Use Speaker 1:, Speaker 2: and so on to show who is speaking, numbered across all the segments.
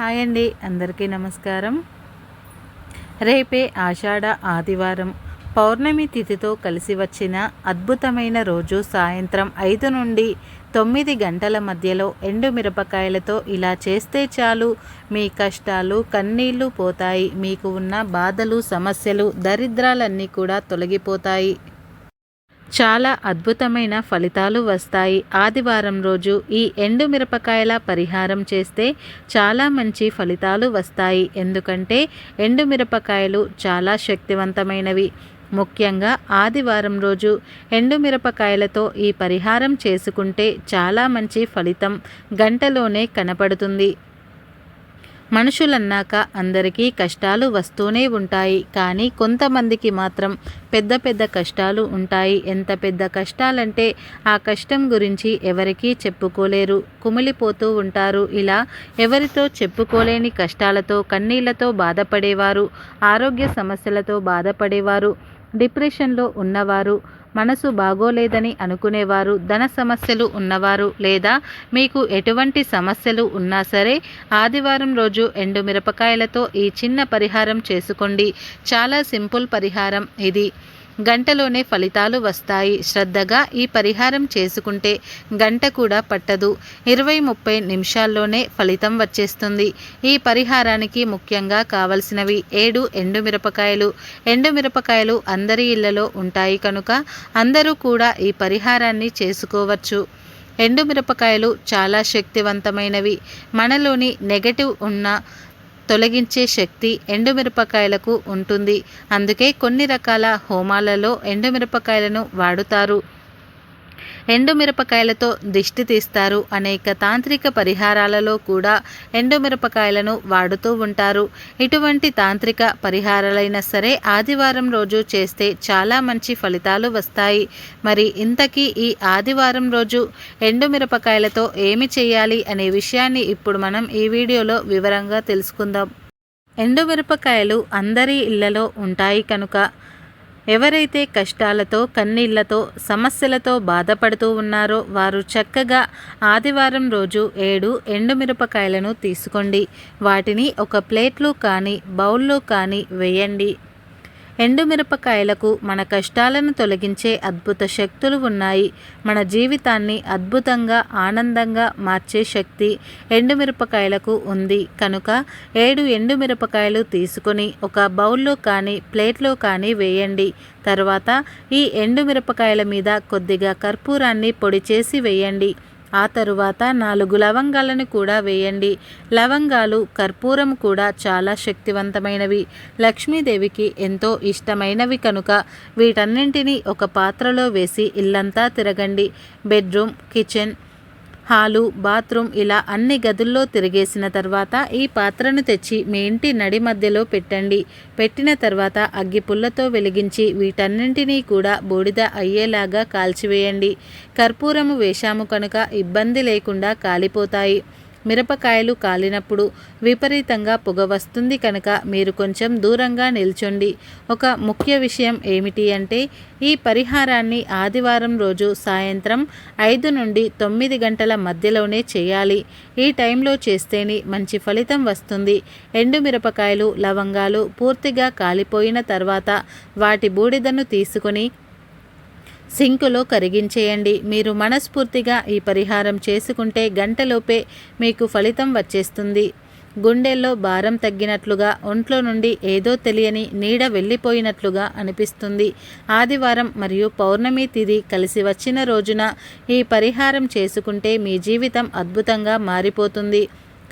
Speaker 1: Hi అండి అందరికీ నమస్కారం. రేపే ఆషాఢ ఆదివారం. పౌర్ణమి తిథితో కలిసి వచ్చిన అద్భుతమైన రోజు సాయంత్రం ఐదు నుండి తొమ్మిది గంటల మధ్యలో ఎండు మిరపకాయలతో ఇలా చేస్తే చాలు. మీ కష్టాలు కన్నీళ్ళు పోతాయి. మీకు ఉన్న బాధలు సమస్యలు దరిద్రాలన్నీ కూడా తొలగిపోతాయి. చాలా అద్భుతమైన ఫలితాలు వస్తాయి. ఆదివారం రోజు ఈ ఎండు మిరపకాయల పరిహారం చేస్తే చాలా మంచి ఫలితాలు వస్తాయి. ఎందుకంటే ఎండు మిరపకాయలు చాలా శక్తివంతమైనవి. ముఖ్యంగా ఆదివారం రోజు ఎండుమిరపకాయలతో ఈ పరిహారం చేసుకుంటే చాలా మంచి ఫలితం గంటలోనే కనపడుతుంది. మనుషులన్నాక అందరికీ కష్టాలు వస్తూనే ఉంటాయి. కానీ కొంతమందికి మాత్రం పెద్ద పెద్ద కష్టాలు ఉంటాయి. ఎంత పెద్ద కష్టాలంటే ఆ కష్టం గురించి ఎవరికీ చెప్పుకోలేరు. కుమిలిపోతూ ఉంటారు. ఇలా ఎవరితో చెప్పుకోలేని కష్టాలతో కన్నీళ్ళతో బాధపడేవారు. ఆరోగ్య సమస్యలతో బాధపడేవారు. డిప్రెషన్లో ఉన్నవారు. మనసు బాగోలేదని అనుకునేవారు ధన సమస్యలు ఉన్నవారు లేదా మీకు ఎటువంటి సమస్యలు ఉన్నా సరే ఆదివారం రోజు ఎండు మిరపకాయలతో ఈ చిన్న పరిహారం చేసుకోండి. చాలా సింపుల్ పరిహారం ఇది. గంటలోనే ఫలితాలు వస్తాయి. శ్రద్ధగా ఈ పరిహారం చేసుకుంటే గంట కూడా పట్టదు. ఇరవై ముప్పై నిమిషాల్లోనే ఫలితం వచ్చేస్తుంది. ఈ పరిహారానికి ముఖ్యంగా కావలసినవి ఏడు ఎండుమిరపకాయలు. ఎండుమిరపకాయలు అందరి ఇళ్ళలో ఉంటాయి కనుక అందరూ కూడా ఈ పరిహారాన్ని చేసుకోవచ్చు. ఎండుమిరపకాయలు చాలా శక్తివంతమైనవి. మనలోని నెగటివ్ ఉన్న తొలగించే శక్తి ఎండుమిరపకాయలకు ఉంటుంది. అందుకే కొన్ని రకాల హోమాలలో ఎండుమిరపకాయలను వాడుతారు. ఎండుమిరపకాయలతో దిష్టి తీస్తారు. అనేక తాంత్రిక పరిహారాలలో కూడా ఎండుమిరపకాయలను వాడుతూ ఉంటారు. ఇటువంటి తాంత్రిక పరిహారాలైనా సరే ఆదివారం రోజు చేస్తే చాలా మంచి ఫలితాలు వస్తాయి. మరి ఇంతకీ ఈ ఆదివారం రోజు ఎండుమిరపకాయలతో ఏమి చేయాలి అనే విషయాన్ని ఇప్పుడు మనం ఈ వీడియోలో వివరంగా తెలుసుకుందాం. ఎండుమిరపకాయలు అందరి ఇళ్ళలో ఉంటాయి కనుక ఎవరైతే కష్టాలతో కన్నీళ్ళతో సమస్యలతో బాధపడుతూ ఉన్నారో వారు చక్కగా ఆదివారం రోజు ఏడు ఎండుమిరపకాయలను తీసుకోండి. వాటిని ఒక ప్లేట్లో కానీ బౌల్లో కానీ వేయండి. ఎండుమిరపకాయలకు మన కష్టాలను తొలగించే అద్భుత శక్తులు ఉన్నాయి. మన జీవితాన్ని అద్భుతంగా ఆనందంగా మార్చే శక్తి ఎండుమిరపకాయలకు ఉంది. కనుక ఏడు ఎండుమిరపకాయలు తీసుకొని ఒక బౌల్లో కానీ ప్లేట్లో కానీ వేయండి. తర్వాత ఈ ఎండుమిరపకాయల మీద కొద్దిగా కర్పూరాన్ని పొడి చేసి వేయండి. ఆ తరువాత నాలుగు లవంగాలను కూడా వేయండి. లవంగాలు కర్పూరం కూడా చాలా శక్తివంతమైనవి. లక్ష్మీదేవికి ఎంతో ఇష్టమైనవి కనుక వీటన్నింటినీ ఒక పాత్రలో వేసి ఇల్లంతా తిరగండి. బెడ్రూమ్ కిచెన్ హాలు బాత్రూమ్ ఇలా అన్ని గదుల్లో తిరిగేసిన తర్వాత ఈ పాత్రను తెచ్చి మీ ఇంటి నడి మధ్యలో పెట్టండి. పెట్టిన తర్వాత అగ్గి పుల్లతో వెలిగించి వీటన్నింటినీ కూడా బూడిద అయ్యేలాగా కాల్చివేయండి. కర్పూరము వేశాము కనుక ఇబ్బంది లేకుండా కాలిపోతాయి. మిరపకాయలు కాలినప్పుడు విపరీతంగా పొగ వస్తుంది కనుక మీరు కొంచెం దూరంగా నిల్చోండి. ఒక ముఖ్య విషయం ఏమిటి అంటే ఈ పరిహారాన్ని ఆదివారం రోజు సాయంత్రం ఐదు నుండి తొమ్మిది గంటల మధ్యలోనే చేయాలి. ఈ టైంలో చేస్తేనే మంచి ఫలితం వస్తుంది. ఎండుమిరపకాయలు లవంగాలు పూర్తిగా కాలిపోయిన తర్వాత వాటి బూడిదను తీసుకొని సింకులో కరిగించేయండి. మీరు మనస్ఫూర్తిగా ఈ పరిహారం చేసుకుంటే గంటలోపే మీకు ఫలితం వచ్చేస్తుంది. గుండెల్లో భారం తగ్గినట్లుగా ఒంట్లో నుండి ఏదో తెలియని నీడ వెళ్ళిపోయినట్లుగా అనిపిస్తుంది. ఆదివారం మరియు పౌర్ణమి తిథి కలిసి వచ్చిన రోజున ఈ పరిహారం చేసుకుంటే మీ జీవితం అద్భుతంగా మారిపోతుంది.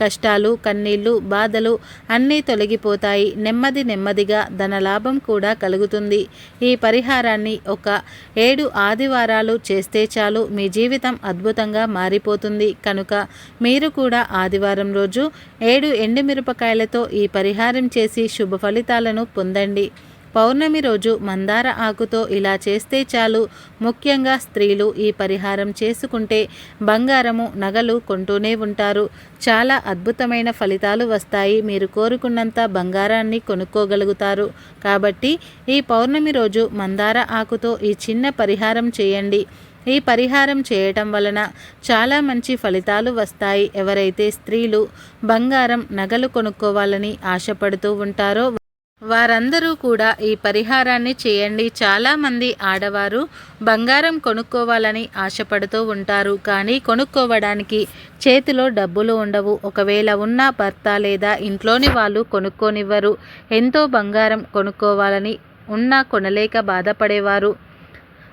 Speaker 1: కష్టాలు కన్నీళ్ళు బాధలు అన్నీ తొలగిపోతాయి. నెమ్మది నెమ్మదిగా ధనలాభం కూడా కలుగుతుంది. ఈ పరిహారాన్ని ఒక ఏడు ఆదివారాలు చేస్తే చాలు. మీ జీవితం అద్భుతంగా మారిపోతుంది. కనుక మీరు కూడా ఆదివారం రోజు ఏడు ఎండుమిరపకాయలతో ఈ పరిహారం చేసి శుభ ఫలితాలను పొందండి. పౌర్ణమి రోజు మందార ఆకుతో ఇలా చేస్తే చాలు. ముఖ్యంగా స్త్రీలు ఈ పరిహారం చేసుకుంటే బంగారము నగలు కొంటూనే ఉంటారు. చాలా అద్భుతమైన ఫలితాలు వస్తాయి. మీరు కోరుకున్నంత బంగారాన్ని కొనుక్కోగలుగుతారు. కాబట్టి ఈ పౌర్ణమి రోజు మందార ఆకుతో ఈ చిన్న పరిహారం చేయండి. ఈ పరిహారం చేయటం వలన చాలా మంచి ఫలితాలు వస్తాయి. ఎవరైతే స్త్రీలు బంగారం నగలు కొనుక్కోవాలని ఆశపడుతూ ఉంటారో వారందరూ కూడా ఈ పరిహారాన్ని చేయండి. చాలామంది ఆడవారు బంగారం కొనుక్కోవాలని ఆశపడుతూ ఉంటారు. కానీ కొనుక్కోవడానికి చేతిలో డబ్బులు ఉండవు. ఒకవేళ ఉన్న భర్త లేదా ఇంట్లోని వాళ్ళు కొనుక్కోనివ్వరు. ఎంతో బంగారం కొనుక్కోవాలని ఉన్నా కొనలేక బాధపడేవారు.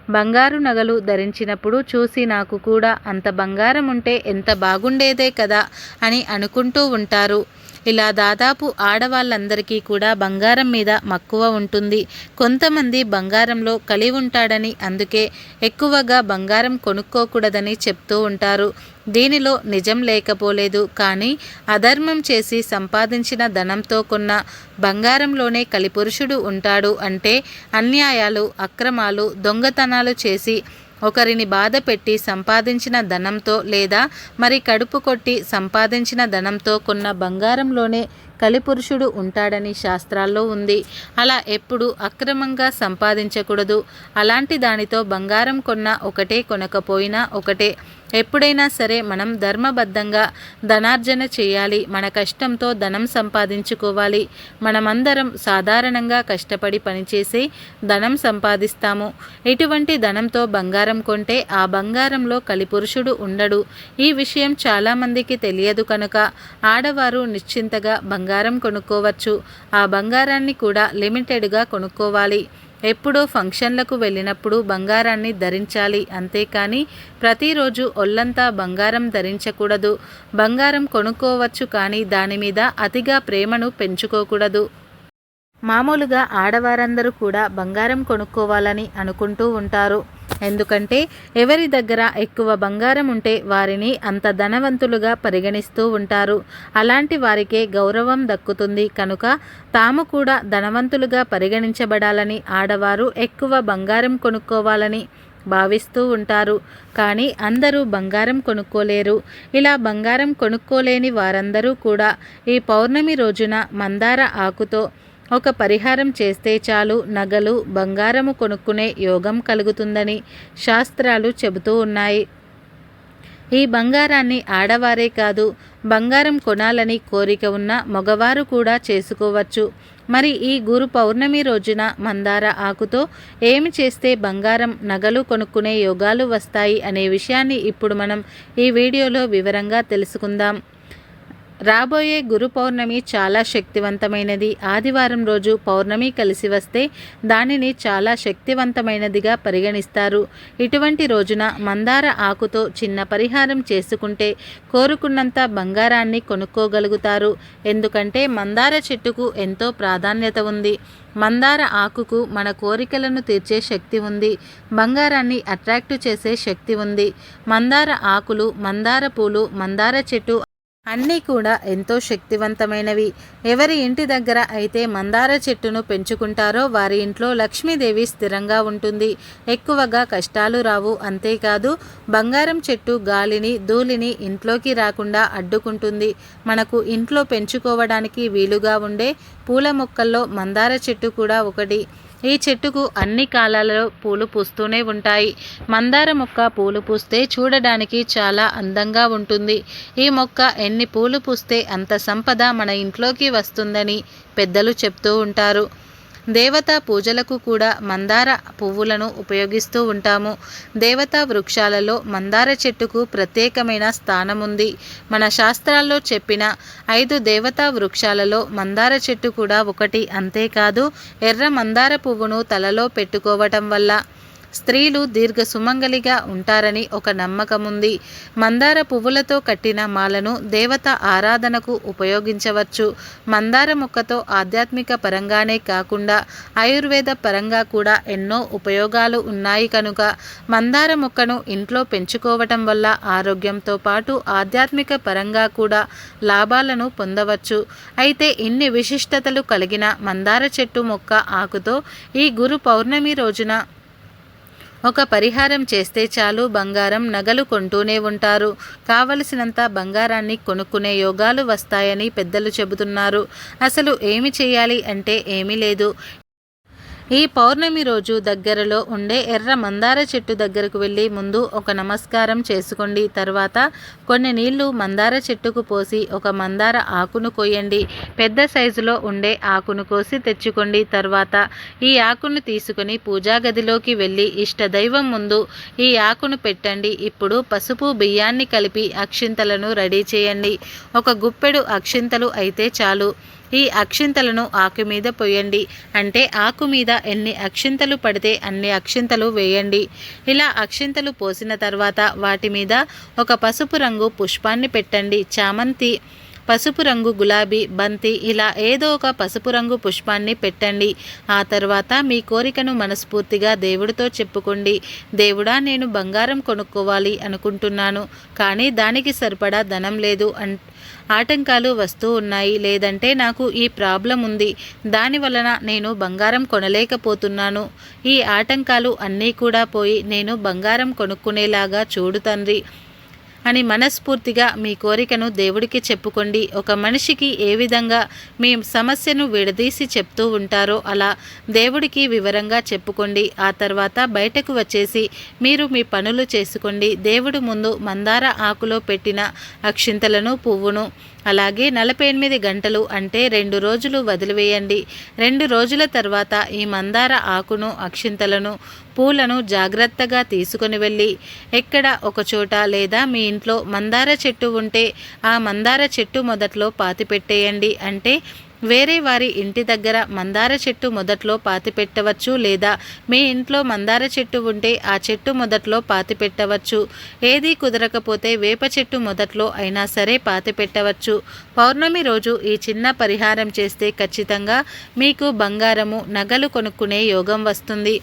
Speaker 1: బంగారు నగలు ధరించినప్పుడు చూసి నాకు కూడా అంత బంగారం ఉంటే ఎంత బాగుండేదే కదా అని అనుకుంటూ ఉంటారు. ఇలా దాదాపు ఆడవాళ్ళందరికీ కూడా బంగారం మీద మక్కువ ఉంటుంది. కొంతమంది బంగారంలో కలి ఉంటాడని అందుకే ఎక్కువగా బంగారం కొనుక్కోకూడదని చెప్తూ ఉంటారు. దీనిలో నిజం లేకపోలేదు. కానీ అధర్మం చేసి సంపాదించిన ధనంతో కొన్న బంగారంలోనే కలిపురుషుడు ఉంటాడు అంటే అన్యాయాలు అక్రమాలు దొంగతనాలు చేసి ఒకరిని బాధ పెట్టి సంపాదించిన ధనంతో లేదా మరి కడుపు కొట్టి సంపాదించిన ధనంతో కొన్న బంగారంలోనే కలిపురుషుడు ఉంటాడని శాస్త్రాల్లో ఉంది. అలా ఎప్పుడు అక్రమంగా సంపాదించకూడదు. అలాంటి దానితో బంగారం కొన్న ఒకటే కొనకపోయినా ఒకటే. ఎప్పుడైనా సరే మనం ధర్మబద్ధంగా ధనార్జన చేయాలి మన కష్టంతో ధనం సంపాదించుకోవాలి. మనమందరం సాధారణంగా కష్టపడి పనిచేసి ధనం సంపాదిస్తాము. ఎటువంటి ధనంతో బంగారం కొంటే ఆ బంగారంలో కలిపురుషుడు ఉండడు. ఈ విషయం చాలామందికి తెలియదు కనుక ఆడవారు నిశ్చింతగా బంగారం కొనుక్కోవచ్చు. ఆ బంగారాన్ని కూడా లిమిటెడ్గా కొనుక్కోవాలి. ఎప్పుడో ఫంక్షన్లకు వెళ్ళినప్పుడు బంగారాన్ని ధరించాలి అంతేకాని ప్రతిరోజు ఒళ్ళంతా బంగారం ధరించకూడదు. బంగారం కొనుక్కోవచ్చు కానీ దాని మీద అతిగా ప్రేమను పెంచుకోకూడదు. మామూలుగా ఆడవారందరూ కూడా బంగారం కొనుక్కోవాలని అనుకుంటూ ఉంటారు. ఎందుకంటే ఎవరి దగ్గర ఎక్కువ బంగారం ఉంటే వారిని అంత ధనవంతులుగా పరిగణిస్తూ ఉంటారు. అలాంటి వారికే గౌరవం దక్కుతుంది. కనుక తాము కూడా ధనవంతులుగా పరిగణించబడాలని ఆడవారు ఎక్కువ బంగారం కొనుక్కోవాలని భావిస్తూ ఉంటారు. కానీ అందరూ బంగారం కొనుక్కోలేరు. ఇలా బంగారం కొనుక్కోలేని వారందరూ కూడా ఈ పౌర్ణమి రోజున మందార ఆకుతో ఒక పరిహారం చేస్తే చాలు నగలు బంగారము కొనుక్కునే యోగం కలుగుతుందని శాస్త్రాలు చెబుతూ ఉన్నాయి. ఈ బంగారాన్ని ఆడవారే కాదు బంగారం కొనాలని కోరిక ఉన్న మగవారు కూడా చేసుకోవచ్చు. మరి ఈ గురు పౌర్ణమి రోజున మందార ఆకుతో ఏమి చేస్తే బంగారం నగలు కొనుక్కునే యోగాలు వస్తాయి అనే విషయాన్ని ఇప్పుడు మనం ఈ వీడియోలో వివరంగా తెలుసుకుందాం. రాబోయే గురు పౌర్ణమి చాలా శక్తివంతమైనది. ఆదివారం రోజు పౌర్ణమి కలిసి వస్తే దానిని చాలా శక్తివంతమైనదిగా పరిగణిస్తారు. ఇటువంటి రోజున మందార ఆకుతో చిన్న పరిహారం చేసుకుంటే కోరుకున్నంత బంగారాన్ని కొనుక్కోగలుగుతారు. ఎందుకంటే మందార చెట్టుకు ఎంతో ప్రాధాన్యత ఉంది. మందార ఆకుకు మన కోరికలను తీర్చే శక్తి ఉంది. బంగారాన్ని అట్రాక్ట్ చేసే శక్తి ఉంది. మందార ఆకులు మందార పూలు మందార చెట్టు అన్నీ కూడా ఎంతో శక్తివంతమైనవి. ఎవరి ఇంటి దగ్గర అయితే మందార చెట్టును పెంచుకుంటారో వారి ఇంట్లో లక్ష్మీదేవి స్థిరంగా ఉంటుంది. ఎక్కువగా కష్టాలు రావు అంతేకాదు బంగారం చెట్టు గాలిని ధూళిని ఇంట్లోకి రాకుండా అడ్డుకుంటుంది. మనకు ఇంట్లో పెంచుకోవడానికి వీలుగా ఉండే పూల మొక్కల్లో మందార చెట్టు కూడా ఒకటి. ఈ చెట్టుకు అన్ని కాలాలలో పూలు పూస్తూనే ఉంటాయి. మందార మొక్క పూలు పూస్తే చూడడానికి చాలా అందంగా ఉంటుంది. ఈ మొక్క ఎన్ని పూలు పూస్తే అంత సంపద మన ఇంట్లోకి వస్తుందని పెద్దలు చెప్తూ ఉంటారు. దేవతా పూజలకు కూడా మందార పువ్వులను ఉపయోగిస్తూ ఉంటాము. దేవతా వృక్షాలలో మందార చెట్టుకు ప్రత్యేకమైన స్థానం ఉంది మన శాస్త్రాల్లో చెప్పిన ఐదు దేవతా వృక్షాలలో మందార చెట్టు కూడా ఒకటి అంతేకాదు ఎర్ర మందార పువ్వును తలలో పెట్టుకోవటం వల్ల స్త్రీలు దీర్ఘ సుమంగలిగా ఉంటారని ఒక నమ్మకం ఉంది మందార పువ్వులతో కట్టిన మాలను దేవత ఆరాధనకు ఉపయోగించవచ్చు. మందార మొక్కతో ఆధ్యాత్మిక పరంగానే కాకుండా ఆయుర్వేద పరంగా కూడా ఎన్నో ఉపయోగాలు ఉన్నాయి కనుక మందార మొక్కను ఇంట్లో పెంచుకోవటం వల్ల ఆరోగ్యంతో పాటు ఆధ్యాత్మిక పరంగా కూడా లాభాలను పొందవచ్చు. అయితే ఇన్ని విశిష్టతలు కలిగిన మందార చెట్టు మొక్క ఆకుతో ఈ గురు పౌర్ణమి రోజున ఒక పరిహారం చేస్తే చాలు బంగారం నగలు కొంటూనే ఉంటారు. కావలసినంత బంగారాన్ని కొనుక్కునే యోగాలు వస్తాయని పెద్దలు చెబుతున్నారు. అసలు ఏమి చేయాలి అంటే ఏమీ లేదు. ఈ పౌర్ణమి రోజు దగ్గరలో ఉండే ఎర్ర మందార చెట్టు దగ్గరకు వెళ్ళి ముందు ఒక నమస్కారం చేసుకోండి. తర్వాత కొన్ని నీళ్ళు మందార చెట్టుకు పోసి ఒక మందార ఆకును కోయండి పెద్ద సైజులో ఉండే ఆకును కోసి తెచ్చుకోండి. తర్వాత ఈ ఆకును తీసుకొని పూజా గదిలోకి వెళ్ళి ఇష్టదైవం ముందు ఈ ఆకును పెట్టండి. ఇప్పుడు పసుపు బియ్యాన్ని కలిపి అక్షింతలను రెడీ చేయండి. ఒక గుప్పెడు అక్షింతలు అయితే చాలు. ఈ అక్షింతలను ఆకు మీద పోయండి. అంటే ఆకు మీద ఎన్ని అక్షింతలు పడితే అన్ని అక్షింతలు వేయండి. ఇలా అక్షింతలు పోసిన తర్వాత వాటి మీద ఒక పసుపు రంగు పుష్పాన్ని పెట్టండి. చామంతి పసుపు రంగు గులాబీ బంతి ఇలా ఏదో ఒక పసుపు రంగు పుష్పాన్ని పెట్టండి. ఆ తర్వాత మీ కోరికను మనస్ఫూర్తిగా దేవుడితో చెప్పుకోండి. దేవుడా నేను బంగారం కొనుక్కోవాలి అనుకుంటున్నాను. కానీ దానికి సరిపడా ధనం లేదు. అన్ ఆటంకాలు వస్తూ ఉన్నాయి. లేదంటే నాకు ఈ ప్రాబ్లం ఉంది. దాని వలన నేను బంగారం కొనలేకపోతున్నాను. ఈ ఆటంకాలు అన్నీ కూడా పోయి నేను బంగారం కొనుక్కునేలాగా చూడు తండ్రి. అని మనస్ఫూర్తిగా మీ కోరికను దేవుడికి చెప్పుకోండి. ఒక మనిషికి ఏ విధంగా మీ సమస్యను విడదీసి చెప్తూ ఉంటారో అలా దేవుడికి వివరంగా చెప్పుకోండి. ఆ తర్వాత బయటకు వచ్చేసి మీరు మీ పనులు చేసుకోండి. దేవుడు ముందు మందార ఆకులో పెట్టిన అక్షింతలను పువ్వును అలాగే నలభై ఎనిమిది గంటలు అంటే రెండు రోజులు వదిలివేయండి. రెండు రోజుల తర్వాత ఈ మందార ఆకును అక్షింతలను పూలను జాగ్రత్తగా తీసుకుని వెళ్ళి ఎక్కడ ఒకచోట లేదా మీ ఇంట్లో మందార చెట్టు ఉంటే ఆ మందార చెట్టు మొదట్లో పాతి పెట్టేయండి. అంటే వేరే వారి ఇంటి దగ్గర మందార చెట్టు మొదట్లో పాతి పెట్టవచ్చు లేదా మీ ఇంట్లో మందార చెట్టు ఉంటే ఆ చెట్టు మొదట్లో పాతి పెట్టవచ్చు. ఏది కుదరకపోతే వేప చెట్టు మొదట్లో అయినా సరే పాతి పెట్టవచ్చు. పౌర్ణమి రోజు ఈ చిన్న పరిహారం చేస్తే ఖచ్చితంగా మీకు బంగారము నగలు కొనుక్కునే యోగం వస్తుంది.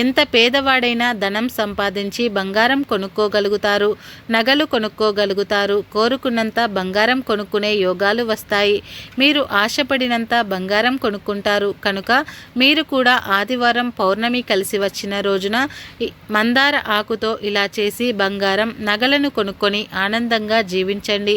Speaker 1: ఎంత పేదవాడైనా ధనం సంపాదించి బంగారం కొనుక్కోగలుగుతారు నగలు కొనుక్కోగలుగుతారు కోరుకున్నంత బంగారం కొనుక్కునే యోగాలు వస్తాయి. మీరు ఆశపడినంత బంగారం కొనుక్కుంటారు. కనుక మీరు కూడా ఆదివారం పౌర్ణమి కలిసి వచ్చిన రోజున మందార ఆకుతో ఇలా చేసి బంగారం నగలను కొనుక్కొని ఆనందంగా జీవించండి.